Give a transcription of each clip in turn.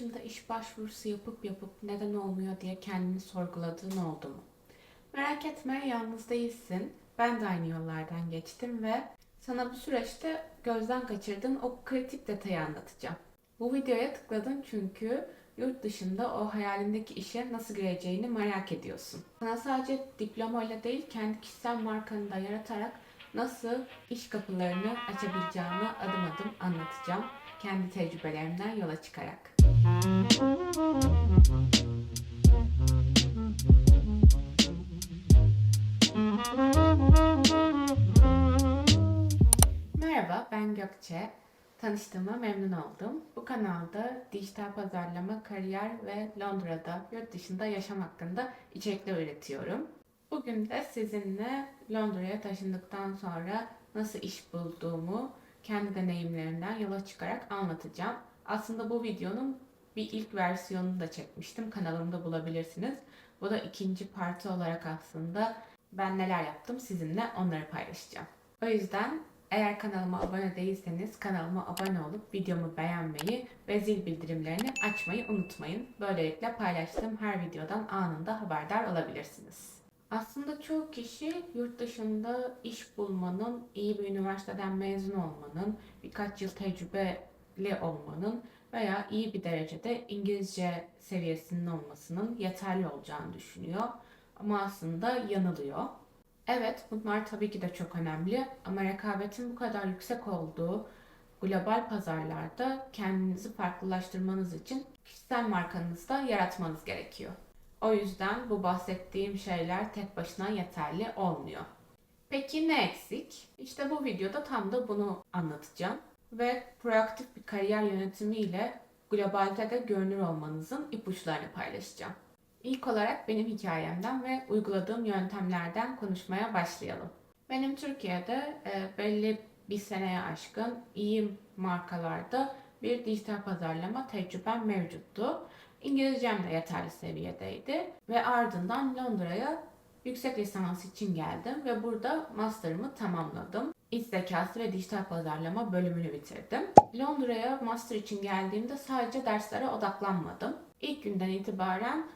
dışında iş başvurusu yapıp yapıp neden olmuyor diye kendini sorguladığın oldu mu? Merak etme yalnız değilsin. Ben de aynı yollardan geçtim ve sana bu süreçte gözden kaçırdığın o kritik detayı anlatacağım. Bu videoya tıkladın çünkü yurt dışında o hayalindeki işe nasıl gireceğini merak ediyorsun. Sana sadece diplomayla değil kendi kişisel markanı da yaratarak nasıl iş kapılarını açabileceğini adım adım anlatacağım. Kendi tecrübelerimden yola çıkarak. Merhaba, ben Gökçe. Tanıştığıma memnun oldum. Bu kanalda dijital pazarlama, kariyer ve Londra'da, yurt dışında yaşam hakkında içerikler üretiyorum. Bugün de sizinle Londra'ya taşındıktan sonra nasıl iş bulduğumu kendi deneyimlerimden yola çıkarak anlatacağım. Aslında bu videonun bir ilk versiyonunu da çekmiştim. Kanalımda bulabilirsiniz. Bu da ikinci parti olarak aslında ben neler yaptım sizinle onları paylaşacağım. O yüzden eğer kanalıma abone değilseniz kanalıma abone olup videomu beğenmeyi ve zil bildirimlerini açmayı unutmayın. Böylelikle paylaştığım her videodan anında haberdar olabilirsiniz. Aslında çoğu kişi yurt dışında iş bulmanın, iyi bir üniversiteden mezun olmanın, birkaç yıl tecrübeli olmanın veya iyi bir derecede İngilizce seviyesinin olmasının yeterli olacağını düşünüyor. Ama aslında yanılıyor. Evet, bunlar tabii ki de çok önemli ama rekabetin bu kadar yüksek olduğu global pazarlarda kendinizi farklılaştırmanız için kişisel markanızı da yaratmanız gerekiyor. O yüzden bu bahsettiğim şeyler tek başına yeterli olmuyor. Peki ne eksik? İşte bu videoda tam da bunu anlatacağım ve proaktif bir kariyer yönetimiyle globalde de görünür olmanızın ipuçlarını paylaşacağım. İlk olarak benim hikayemden ve uyguladığım yöntemlerden konuşmaya başlayalım. Benim Türkiye'de e, belli bir seneye aşkın iyi markalarda bir dijital pazarlama tecrübem mevcuttu. İngilizcem de yeterli seviyedeydi ve ardından Londra'ya yüksek lisans için geldim ve burada master'ımı tamamladım. İç zekası ve dijital pazarlama bölümünü bitirdim. Londra'ya master için geldiğimde sadece derslere odaklanmadım. İlk günden itibaren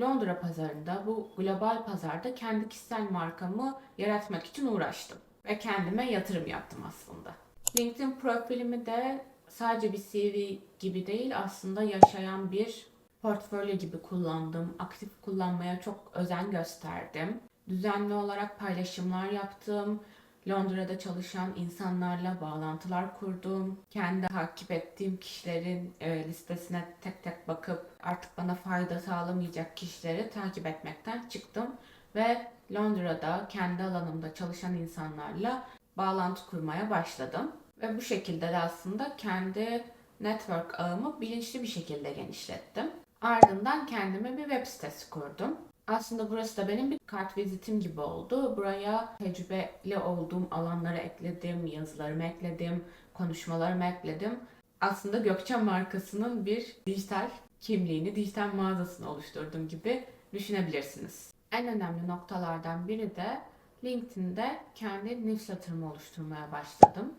Londra pazarında, bu global pazarda kendi kişisel markamı yaratmak için uğraştım. Ve kendime yatırım yaptım aslında. LinkedIn profilimi de sadece bir CV gibi değil aslında yaşayan bir portfolyo gibi kullandım. Aktif kullanmaya çok özen gösterdim. Düzenli olarak paylaşımlar yaptım. Londra'da çalışan insanlarla bağlantılar kurdum. Kendi takip ettiğim kişilerin e, listesine tek tek bakıp artık bana fayda sağlamayacak kişileri takip etmekten çıktım ve Londra'da kendi alanımda çalışan insanlarla bağlantı kurmaya başladım. Ve bu şekilde de aslında kendi network ağımı bilinçli bir şekilde genişlettim. Ardından kendime bir web sitesi kurdum. Aslında burası da benim bir kart vizitim gibi oldu. Buraya tecrübeli olduğum alanları ekledim, yazılarımı ekledim, konuşmalarımı ekledim. Aslında Gökçe markasının bir dijital kimliğini, dijital mağazasını oluşturdum gibi düşünebilirsiniz. En önemli noktalardan biri de LinkedIn'de kendi newsletter'ımı oluşturmaya başladım.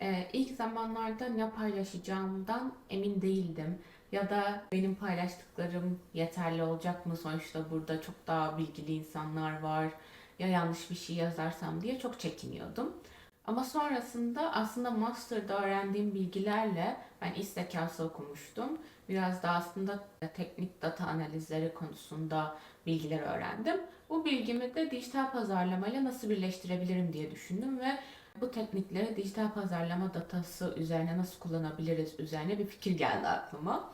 Ee, ilk zamanlarda ne paylaşacağımdan emin değildim ya da benim paylaştıklarım yeterli olacak mı? Sonuçta burada çok daha bilgili insanlar var. Ya yanlış bir şey yazarsam diye çok çekiniyordum. Ama sonrasında aslında master'da öğrendiğim bilgilerle ben iş zekası okumuştum. Biraz da aslında teknik data analizleri konusunda bilgiler öğrendim. Bu bilgimi de dijital pazarlamayla nasıl birleştirebilirim diye düşündüm ve bu teknikleri dijital pazarlama datası üzerine nasıl kullanabiliriz üzerine bir fikir geldi aklıma.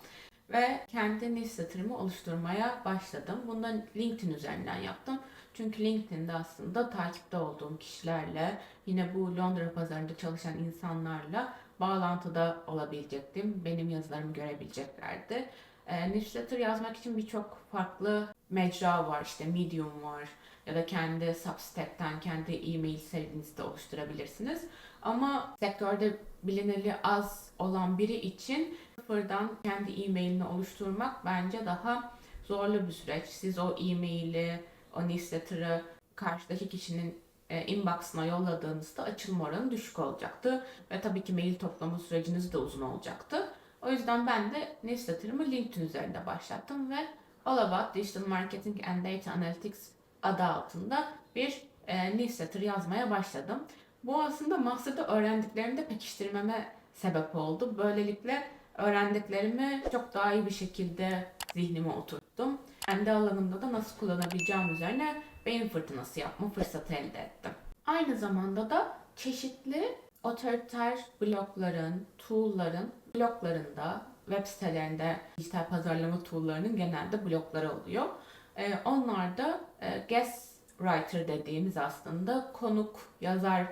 Ve kendi newsletter'ımı oluşturmaya başladım. Bunu da LinkedIn üzerinden yaptım. Çünkü LinkedIn'de aslında takipte olduğum kişilerle yine bu Londra pazarında çalışan insanlarla bağlantıda olabilecektim. Benim yazılarımı görebileceklerdi. E, newsletter yazmak için birçok farklı mecra var. İşte Medium var ya da kendi Substack'ten kendi e-mail serinizi de oluşturabilirsiniz. Ama sektörde bilinirliği az olan biri için sıfırdan kendi e-mailini oluşturmak bence daha zorlu bir süreç. Siz o e-maili, o newsletter'ı karşıdaki kişinin e, inbox'ına yolladığınızda açılma oranı düşük olacaktı. Ve tabii ki mail toplama süreciniz de uzun olacaktı. O yüzden ben de newsletter'ımı LinkedIn üzerinde başlattım ve All About Digital Marketing and Data Analytics adı altında bir e, newsletter yazmaya başladım. Bu aslında master'da öğrendiklerimi de pekiştirmeme sebep oldu. Böylelikle öğrendiklerimi çok daha iyi bir şekilde zihnime oturttum. Kendi alanımda da nasıl kullanabileceğim üzerine beyin fırtınası yapma fırsatı elde ettim. Aynı zamanda da çeşitli otoriter blogların, tool'ların bloglarında, web sitelerinde dijital pazarlama tool'larının genelde blogları oluyor. Ee, onlar da guest writer dediğimiz aslında konuk yazar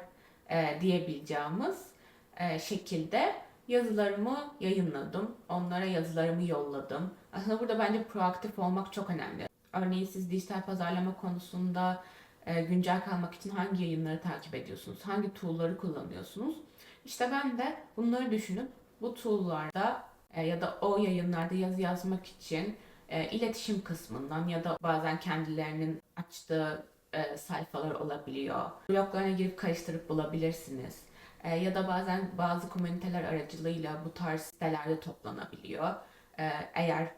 e, diyebileceğimiz e, şekilde yazılarımı yayınladım. Onlara yazılarımı yolladım. Aslında burada bence proaktif olmak çok önemli. Örneğin siz dijital pazarlama konusunda e, güncel kalmak için hangi yayınları takip ediyorsunuz? Hangi tool'ları kullanıyorsunuz? İşte ben de bunları düşünüp bu tool'larda e, ya da o yayınlarda yazı yazmak için e, iletişim kısmından ya da bazen kendilerinin açtığı e, sayfalar olabiliyor. Bloglarına girip karıştırıp bulabilirsiniz. E, ya da bazen bazı komüniteler aracılığıyla bu tarz sitelerde toplanabiliyor. E, eğer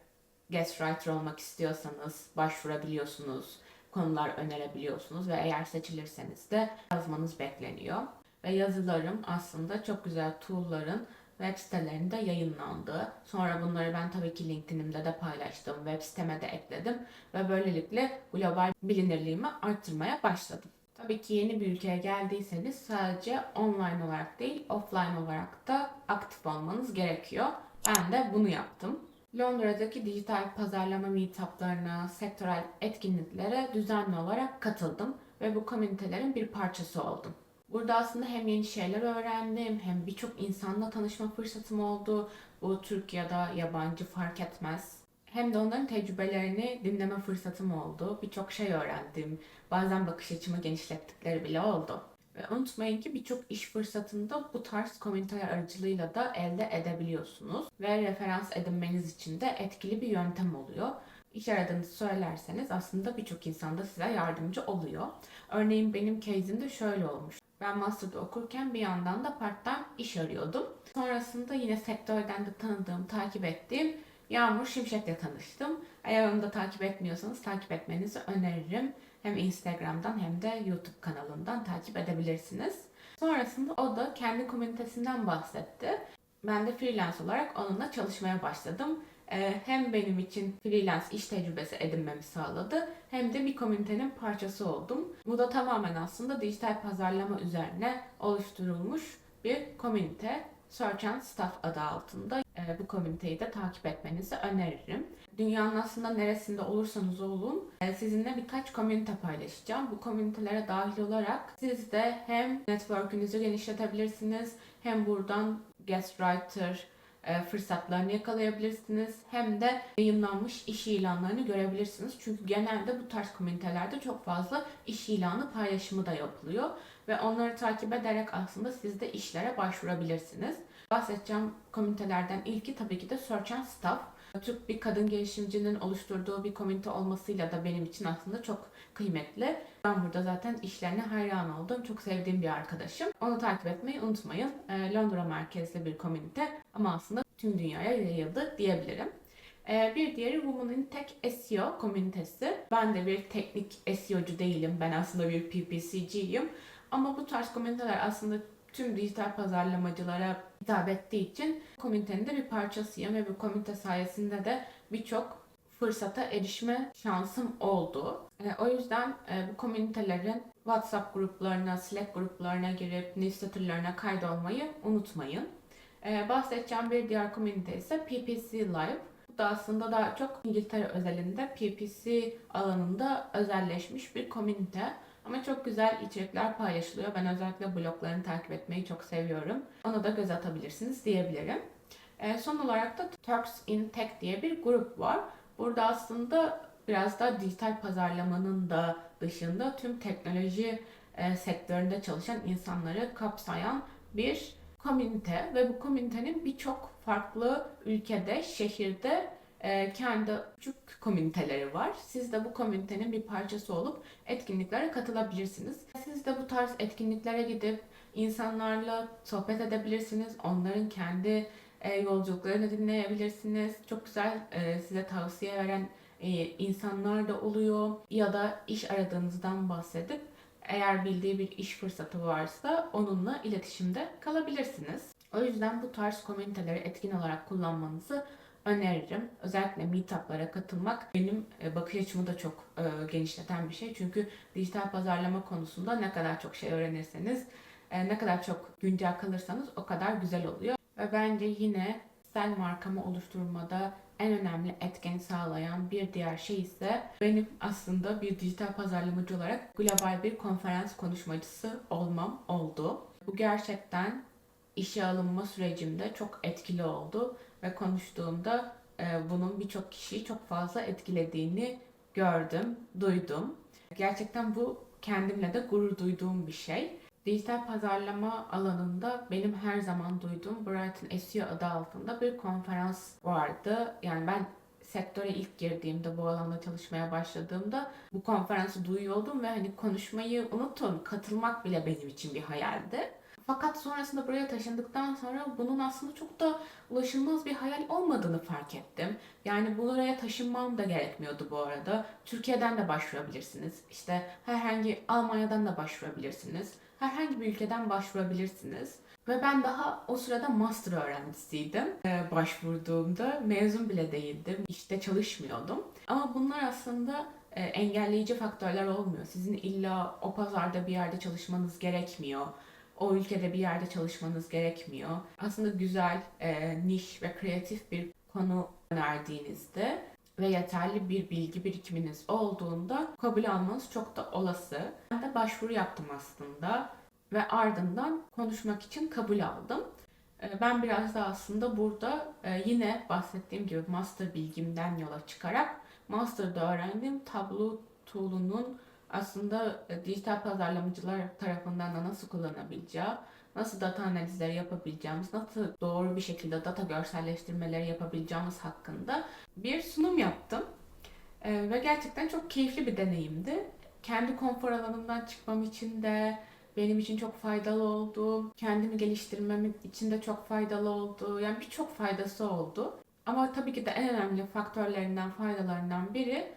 guest writer olmak istiyorsanız başvurabiliyorsunuz, konular önerebiliyorsunuz ve eğer seçilirseniz de yazmanız bekleniyor. Ve yazılarım aslında çok güzel tool'ların web sitelerinde yayınlandı. Sonra bunları ben tabii ki LinkedIn'imde de paylaştım, web siteme de ekledim ve böylelikle global bilinirliğimi arttırmaya başladım. Tabii ki yeni bir ülkeye geldiyseniz sadece online olarak değil, offline olarak da aktif olmanız gerekiyor. Ben de bunu yaptım. Londra'daki dijital pazarlama meetuplarına, sektörel etkinliklere düzenli olarak katıldım ve bu komünitelerin bir parçası oldum. Burada aslında hem yeni şeyler öğrendim, hem birçok insanla tanışma fırsatım oldu. Bu Türk yabancı fark etmez. Hem de onların tecrübelerini dinleme fırsatım oldu. Birçok şey öğrendim. Bazen bakış açımı genişlettikleri bile oldu. Ve unutmayın ki birçok iş fırsatını da bu tarz komüniteler aracılığıyla da elde edebiliyorsunuz. Ve referans edinmeniz için de etkili bir yöntem oluyor. İş aradığınızı söylerseniz aslında birçok insan da size yardımcı oluyor. Örneğin benim case'imde şöyle olmuş. Ben master'da okurken bir yandan da part-time iş arıyordum. Sonrasında yine sektörden de tanıdığım, takip ettiğim Yağmur Şimşek'le tanıştım. Eğer onu da takip etmiyorsanız takip etmenizi öneririm. Hem Instagram'dan hem de YouTube kanalından takip edebilirsiniz. Sonrasında o da kendi komünitesinden bahsetti. Ben de freelance olarak onunla çalışmaya başladım. Ee, hem benim için freelance iş tecrübesi edinmemi sağladı hem de bir komünitenin parçası oldum. Bu da tamamen aslında dijital pazarlama üzerine oluşturulmuş bir komünite. Search and Staff adı altında e, bu komüniteyi de takip etmenizi öneririm. Dünyanın aslında neresinde olursanız olun e, sizinle birkaç komünite paylaşacağım. Bu komünitelere dahil olarak siz de hem network'ünüzü genişletebilirsiniz hem buradan guest writer fırsatlarını yakalayabilirsiniz. Hem de yayınlanmış iş ilanlarını görebilirsiniz. Çünkü genelde bu tarz komünitelerde çok fazla iş ilanı paylaşımı da yapılıyor. Ve onları takip ederek aslında siz de işlere başvurabilirsiniz. Bahsedeceğim komünitelerden ilki tabii ki de Search and Staff. Türk bir kadın gelişimcinin oluşturduğu bir komünite olmasıyla da benim için aslında çok kıymetli. Ben burada zaten işlerine hayran oldum. Çok sevdiğim bir arkadaşım. Onu takip etmeyi unutmayın. Ee, Londra merkezli bir komünite ama aslında tüm dünyaya yayıldı diyebilirim. Ee, bir diğeri Women in Tech SEO komünitesi. Ben de bir teknik SEO'cu değilim. Ben aslında bir PPC'ciyim. Ama bu tarz komüniteler aslında tüm dijital pazarlamacılara hitap ettiği için komünitenin de bir parçasıyım ve bu komünite sayesinde de birçok fırsata erişme şansım oldu. E, o yüzden e, bu komünitelerin WhatsApp gruplarına, Slack gruplarına girip newsletterlarına kaydolmayı unutmayın. E, bahsedeceğim bir diğer komünite ise PPC Live. Bu da aslında daha çok İngiltere özelinde PPC alanında özelleşmiş bir komünite. Ama çok güzel içerikler paylaşılıyor. Ben özellikle bloglarını takip etmeyi çok seviyorum. Ona da göz atabilirsiniz diyebilirim. Son olarak da Turks in Tech diye bir grup var. Burada aslında biraz da dijital pazarlamanın da dışında tüm teknoloji e, sektöründe çalışan insanları kapsayan bir komünite ve bu komünitenin birçok farklı ülkede, şehirde e, kendi küçük komüniteleri var. Siz de bu komünitenin bir parçası olup etkinliklere katılabilirsiniz. Siz de bu tarz etkinliklere gidip insanlarla sohbet edebilirsiniz. Onların kendi e, yolculuklarını dinleyebilirsiniz. Çok güzel e, size tavsiye veren e, insanlar da oluyor. Ya da iş aradığınızdan bahsedip eğer bildiği bir iş fırsatı varsa onunla iletişimde kalabilirsiniz. O yüzden bu tarz komüniteleri etkin olarak kullanmanızı öneririm. Özellikle meetup'lara katılmak benim e, bakış açımı da çok genişleten bir şey. Çünkü dijital pazarlama konusunda ne kadar çok şey öğrenirseniz, ne kadar çok güncel kalırsanız o kadar güzel oluyor. Ve bence yine kişisel markamı oluşturmada en önemli etkeni sağlayan bir diğer şey ise benim aslında bir dijital pazarlamacı olarak global bir konferans konuşmacısı olmam oldu. Bu gerçekten işe alınma sürecimde çok etkili oldu ve konuştuğumda e, bunun birçok kişiyi çok fazla etkilediğini gördüm, duydum. Gerçekten bu kendimle de gurur duyduğum bir şey. Dijital pazarlama alanında benim her zaman duyduğum Brighton SEO adı altında bir konferans vardı. Yani ben sektöre ilk girdiğimde, bu alanda çalışmaya başladığımda bu konferansı duyuyordum ve hani konuşmayı unutun, katılmak bile benim için bir hayaldi. Fakat sonrasında buraya taşındıktan sonra bunun aslında çok da ulaşılmaz bir hayal olmadığını fark ettim. Yani buraya taşınmam da gerekmiyordu bu arada. Türkiye'den de başvurabilirsiniz. İşte herhangi Almanya'dan da başvurabilirsiniz. Herhangi bir ülkeden başvurabilirsiniz. Ve ben daha o sırada master öğrencisiydim. Ee, başvurduğumda mezun bile değildim. İşte çalışmıyordum. Ama bunlar aslında e, engelleyici faktörler olmuyor. Sizin illa o pazarda bir yerde çalışmanız gerekmiyor o ülkede bir yerde çalışmanız gerekmiyor. Aslında güzel, e, niş ve kreatif bir konu önerdiğinizde ve yeterli bir bilgi birikiminiz olduğunda kabul almanız çok da olası. Ben de başvuru yaptım aslında ve ardından konuşmak için kabul aldım. E, Ben biraz da aslında burada e, yine bahsettiğim gibi master bilgimden yola çıkarak master'da öğrendiğim Tableau tool'unun aslında e, dijital pazarlamacılar tarafından da nasıl kullanabileceği, nasıl data analizleri yapabileceğimiz, nasıl doğru bir şekilde data görselleştirmeleri yapabileceğimiz hakkında bir sunum yaptım. E, ve gerçekten çok keyifli bir deneyimdi. Kendi konfor alanımdan çıkmam için de benim için çok faydalı oldu. Kendimi geliştirmem için de çok faydalı oldu. Yani birçok faydası oldu. Ama tabii ki de en önemli faktörlerinden, faydalarından biri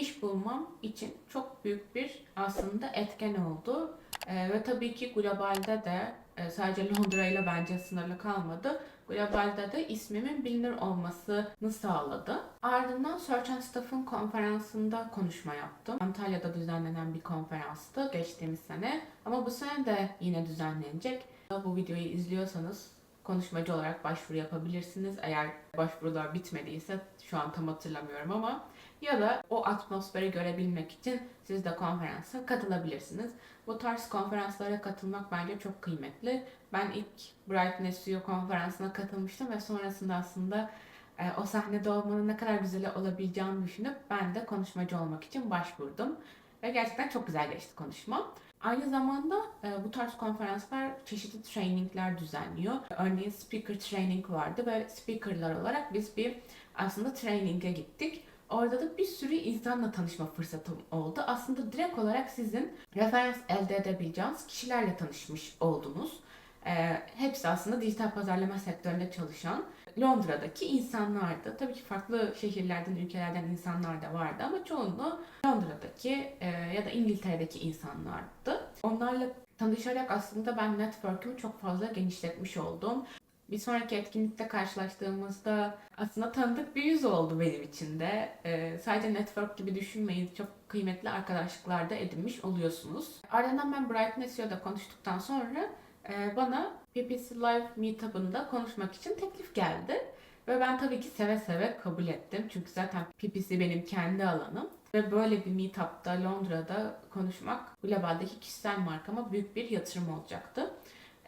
iş bulmam için çok büyük bir aslında etken oldu. Ee, ve tabii ki globalde de e, sadece Londra ile bence sınırlı kalmadı. Globalde de ismimin bilinir olmasını sağladı. Ardından Search and Staff'ın konferansında konuşma yaptım. Antalya'da düzenlenen bir konferanstı geçtiğimiz sene. Ama bu sene de yine düzenlenecek. Bu videoyu izliyorsanız konuşmacı olarak başvuru yapabilirsiniz. Eğer başvurular bitmediyse şu an tam hatırlamıyorum ama ya da o atmosferi görebilmek için siz de konferansa katılabilirsiniz. Bu tarz konferanslara katılmak bence çok kıymetli. Ben ilk Brighton SEO konferansına katılmıştım ve sonrasında aslında e, o sahnede olmanın ne kadar güzel olabileceğini düşünüp ben de konuşmacı olmak için başvurdum. Ve gerçekten çok güzel geçti konuşma. Aynı zamanda e, bu tarz konferanslar çeşitli trainingler düzenliyor. Örneğin speaker training vardı ve speakerlar olarak biz bir aslında training'e gittik. Orada da bir sürü insanla tanışma fırsatım oldu. Aslında direkt olarak sizin referans elde edebileceğiniz kişilerle tanışmış oldunuz. Ee, hepsi aslında dijital pazarlama sektöründe çalışan Londra'daki insanlardı. Tabii ki farklı şehirlerden, ülkelerden insanlar da vardı ama çoğunluğu Londra'daki e, ya da İngiltere'deki insanlardı. Onlarla tanışarak aslında ben network'ümü çok fazla genişletmiş oldum. Bir sonraki etkinlikte karşılaştığımızda aslında tanıdık bir yüz oldu benim için de. Ee, sadece network gibi düşünmeyin. Çok kıymetli arkadaşlıklar da edinmiş oluyorsunuz. Ardından ben Brighton SEO'da konuştuktan sonra e, bana PPC Live Meetup'ında konuşmak için teklif geldi. Ve ben tabii ki seve seve kabul ettim. Çünkü zaten PPC benim kendi alanım. Ve böyle bir meetup'ta Londra'da konuşmak globaldeki kişisel markama büyük bir yatırım olacaktı.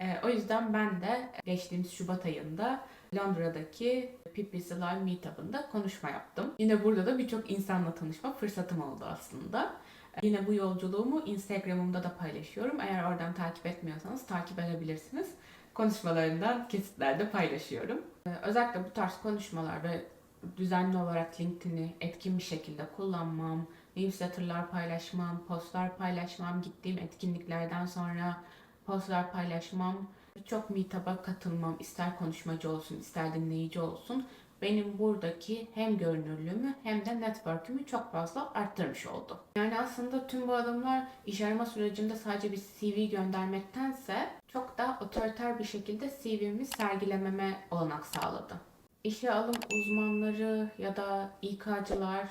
Ee, o yüzden ben de geçtiğimiz Şubat ayında Londra'daki PPC Live Meetup'ında konuşma yaptım. Yine burada da birçok insanla tanışma fırsatım oldu aslında. Ee, Yine bu yolculuğumu Instagram'ımda da paylaşıyorum. Eğer oradan takip etmiyorsanız takip edebilirsiniz. Konuşmalarından kesitlerde paylaşıyorum. Ee, Özellikle bu tarz konuşmalar ve düzenli olarak LinkedIn'i etkin bir şekilde kullanmam, newsletter'lar paylaşmam, postlar paylaşmam, gittiğim etkinliklerden sonra postlar paylaşmam Birçok meetup'a katılmam, ister konuşmacı olsun, ister dinleyici olsun benim buradaki hem görünürlüğümü hem de network'ümü çok fazla arttırmış oldu. Yani aslında tüm bu adımlar iş arama sürecinde sadece bir CV göndermektense çok daha otoriter bir şekilde CV'mi sergilememe olanak sağladı. İşe alım uzmanları ya da İK'cılar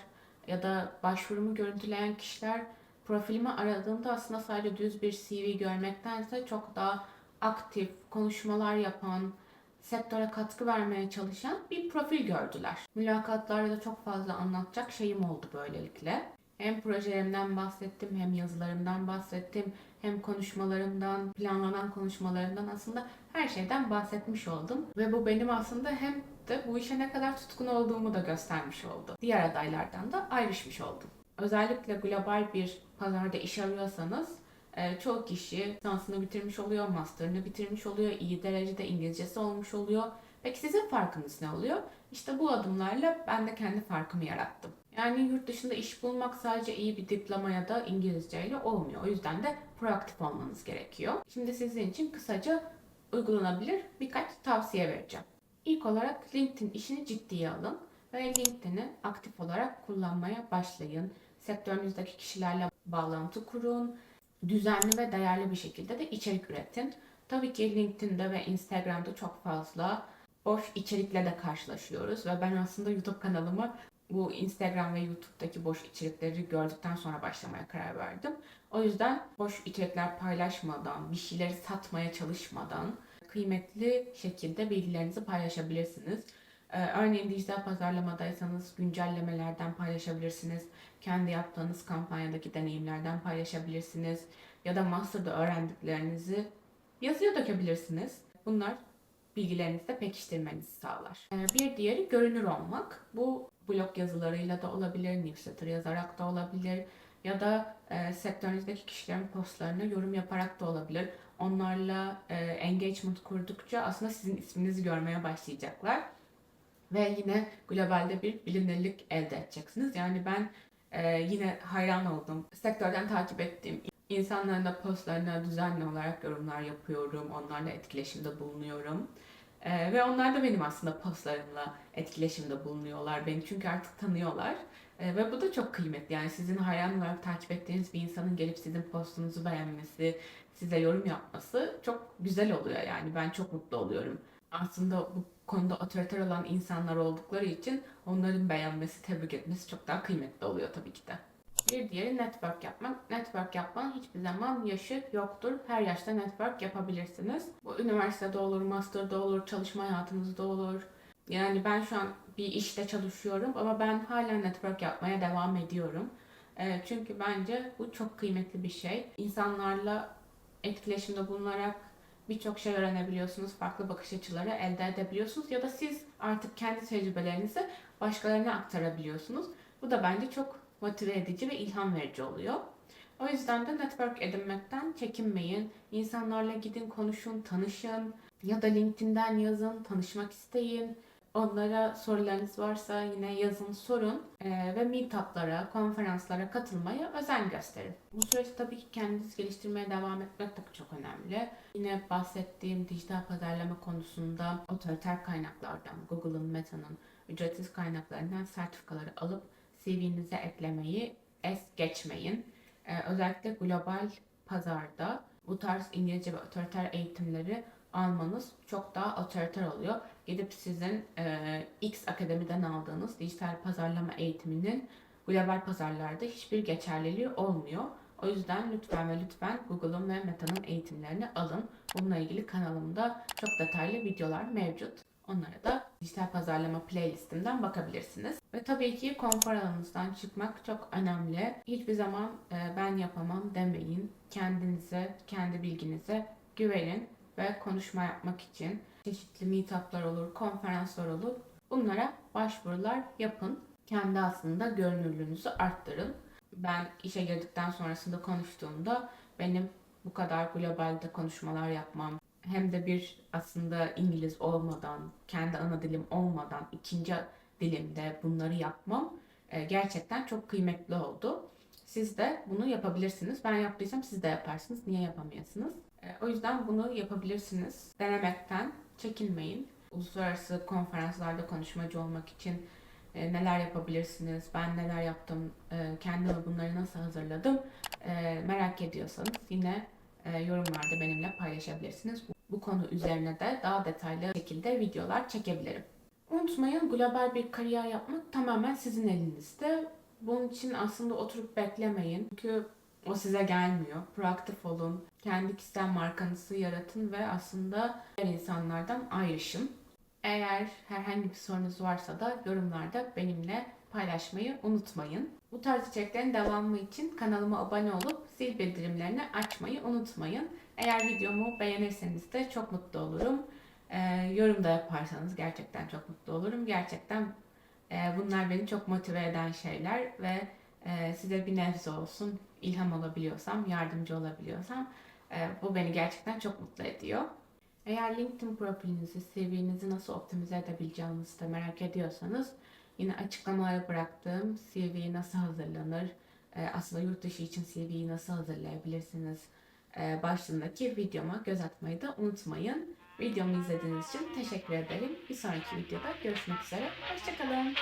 ya da başvurumu görüntüleyen kişiler profilimi aradığında aslında sadece düz bir CV görmektense çok daha aktif, konuşmalar yapan, sektöre katkı vermeye çalışan bir profil gördüler. Mülakatlarda da çok fazla anlatacak şeyim oldu böylelikle. Hem projelerimden bahsettim, hem yazılarımdan bahsettim, hem konuşmalarımdan, planlanan konuşmalarımdan aslında her şeyden bahsetmiş oldum. Ve bu benim aslında hem de bu işe ne kadar tutkun olduğumu da göstermiş oldu. Diğer adaylardan da ayrışmış oldum. Özellikle global bir pazarda iş arıyorsanız e, çoğu kişi lisansını bitirmiş oluyor, master'ını bitirmiş oluyor, iyi derecede İngilizcesi olmuş oluyor. Peki sizin farkınız ne oluyor? İşte bu adımlarla ben de kendi farkımı yarattım. Yani yurt dışında iş bulmak sadece iyi bir diploma ya da İngilizceyle olmuyor. O yüzden de proaktif olmanız gerekiyor. Şimdi sizin için kısaca uygulanabilir birkaç tavsiye vereceğim. İlk olarak LinkedIn işini ciddiye alın ve LinkedIn'i aktif olarak kullanmaya başlayın. Sektörünüzdeki kişilerle bağlantı kurun. Düzenli ve değerli bir şekilde de içerik üretin. Tabii ki LinkedIn'de ve Instagram'da çok fazla boş içerikle de karşılaşıyoruz ve ben aslında YouTube kanalımı bu Instagram ve YouTube'daki boş içerikleri gördükten sonra başlamaya karar verdim. O yüzden boş içerikler paylaşmadan, bir şeyleri satmaya çalışmadan kıymetli şekilde bilgilerinizi paylaşabilirsiniz. Ee, örneğin dijital pazarlamadaysanız güncellemelerden paylaşabilirsiniz. Kendi yaptığınız kampanyadaki deneyimlerden paylaşabilirsiniz. Ya da master'da öğrendiklerinizi yazıya dökebilirsiniz. Bunlar bilgilerinizi de pekiştirmenizi sağlar. Ee, bir diğeri görünür olmak. Bu blog yazılarıyla da olabilir, newsletter yazarak da olabilir ya da e, sektörünüzdeki kişilerin postlarına yorum yaparak da olabilir. Onlarla e, engagement kurdukça aslında sizin isminizi görmeye başlayacaklar. Ve yine globalde bir bilinirlik elde edeceksiniz. Yani ben e, yine hayran oldum. Sektörden takip ettiğim insanların da postlarına düzenli olarak yorumlar yapıyorum. Onlarla etkileşimde bulunuyorum. E, ve onlar da benim aslında postlarımla etkileşimde bulunuyorlar. Beni çünkü artık tanıyorlar. E, ve bu da çok kıymetli. Yani sizin hayran olarak takip ettiğiniz bir insanın gelip sizin postunuzu beğenmesi, size yorum yapması çok güzel oluyor. Yani ben çok mutlu oluyorum. Aslında bu konuda otoriter olan insanlar oldukları için onların beğenmesi, tebrik etmesi çok daha kıymetli oluyor tabii ki de. Bir diğeri network yapmak. Network yapmanın hiçbir zaman yaşı yoktur. Her yaşta network yapabilirsiniz. Bu üniversitede olur, master'da olur, çalışma hayatınızda olur. Yani ben şu an bir işte çalışıyorum ama ben hala network yapmaya devam ediyorum. Ee, çünkü bence bu çok kıymetli bir şey. İnsanlarla etkileşimde bulunarak birçok şey öğrenebiliyorsunuz, farklı bakış açıları elde edebiliyorsunuz ya da siz artık kendi tecrübelerinizi başkalarına aktarabiliyorsunuz. Bu da bence çok motive edici ve ilham verici oluyor. O yüzden de network edinmekten çekinmeyin. İnsanlarla gidin, konuşun, tanışın ya da LinkedIn'den yazın, tanışmak isteyin. Onlara sorularınız varsa yine yazın, sorun ee, ve meetuplara, konferanslara katılmaya özen gösterin. Bu süreçte tabii ki kendinizi geliştirmeye devam etmek de çok önemli. Yine bahsettiğim dijital pazarlama konusunda otoriter kaynaklardan, Google'ın, Meta'nın ücretsiz kaynaklarından sertifikaları alıp CV'nize eklemeyi es geçmeyin. Ee, özellikle global pazarda bu tarz İngilizce ve otoriter eğitimleri almanız çok daha otoriter oluyor. Gidip sizin e, X Akademi'den aldığınız dijital pazarlama eğitiminin global pazarlarda hiçbir geçerliliği olmuyor. O yüzden lütfen ve lütfen Google'ın ve Meta'nın eğitimlerini alın. Bununla ilgili kanalımda çok detaylı videolar mevcut. Onlara da dijital pazarlama playlistimden bakabilirsiniz. Ve tabii ki konfor alanınızdan çıkmak çok önemli. Hiçbir zaman e, ben yapamam demeyin. Kendinize, kendi bilginize güvenin ve konuşma yapmak için çeşitli meetuplar olur, konferanslar olur. Bunlara başvurular yapın. Kendi aslında görünürlüğünüzü arttırın. Ben işe girdikten sonrasında konuştuğumda benim bu kadar globalde konuşmalar yapmam hem de bir aslında İngiliz olmadan, kendi ana dilim olmadan ikinci dilimde bunları yapmam e, gerçekten çok kıymetli oldu. Siz de bunu yapabilirsiniz. Ben yaptıysam siz de yaparsınız. Niye yapamıyorsunuz? E, o yüzden bunu yapabilirsiniz. Denemekten çekinmeyin. Uluslararası konferanslarda konuşmacı olmak için e, neler yapabilirsiniz, ben neler yaptım, e, kendime bunları nasıl hazırladım e, merak ediyorsanız yine yorumlarda benimle paylaşabilirsiniz. Bu konu üzerine de daha detaylı şekilde videolar çekebilirim. Unutmayın global bir kariyer yapmak tamamen sizin elinizde. Bunun için aslında oturup beklemeyin. Çünkü o size gelmiyor. Proaktif olun. Kendi kişisel markanızı yaratın ve aslında diğer insanlardan ayrışın. Eğer herhangi bir sorunuz varsa da yorumlarda benimle paylaşmayı unutmayın. Bu tarz içeriklerin devamı için kanalıma abone olup zil bildirimlerini açmayı unutmayın. Eğer videomu beğenirseniz de çok mutlu olurum. Ee, yorum da yaparsanız gerçekten çok mutlu olurum. Gerçekten e, bunlar beni çok motive eden şeyler ve e, size bir nebze olsun ilham olabiliyorsam, yardımcı olabiliyorsam e, bu beni gerçekten çok mutlu ediyor. Eğer LinkedIn profilinizi, CV'nizi nasıl optimize edebileceğinizi de merak ediyorsanız yine açıklamalara bıraktığım CV nasıl hazırlanır, e, aslında yurt dışı için CV'yi nasıl hazırlayabilirsiniz e, başlığındaki videoma göz atmayı da unutmayın. Videomu izlediğiniz için teşekkür ederim. Bir sonraki videoda görüşmek üzere. Hoşçakalın.